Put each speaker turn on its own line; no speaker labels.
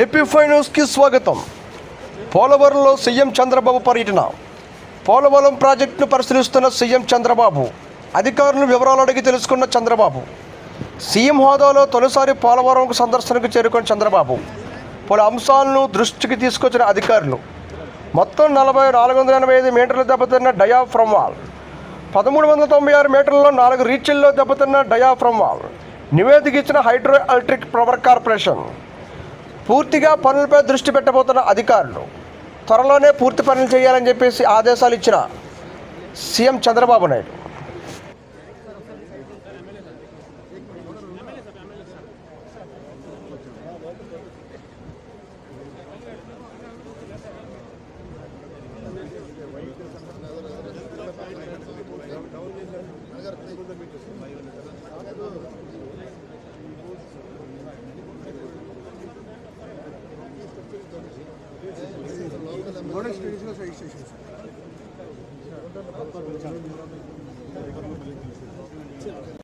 AP five న్యూస్కి స్వాగతం. పోలవరంలో సీఎం చంద్రబాబు పర్యటన. పోలవరం ప్రాజెక్టును పరిశీలిస్తున్న సీఎం చంద్రబాబు అధికారులు వివరాలు అడిగి తెలుసుకున్న చంద్రబాబు. సీఎం హోదాలో తొలిసారి పోలవరం సందర్శనకు చేరుకున్న చంద్రబాబు. పలు అంశాలను దృష్టికి తీసుకొచ్చిన అధికారులు. మొత్తం నలభై నాలుగు వందల ఎనభై ఐదు మీటర్లు దెబ్బతిన్న డయాఫ్రమ్ వాల్ పదమూడు వందల తొంభై ఆరు మీటర్లలో నాలుగు రీచ్ల్లో దెబ్బతిన్న డయాఫ్రమ్ వాల్ నివేదిక ఇచ్చిన హైడ్రో ఎలక్ట్రిక్ పవర్ కార్పొరేషన్. పూర్తిగా పనులపై దృష్టి పెట్టబోతున్న అధికారులు త్వరలోనే పూర్తి పనులు చేయాలని చెప్పేసి ఆదేశాలు ఇచ్చిన సీఎం చంద్రబాబు నాయుడు.
మోడల్ స్టడీస్లో సైడ్ స్టేషన్ సార్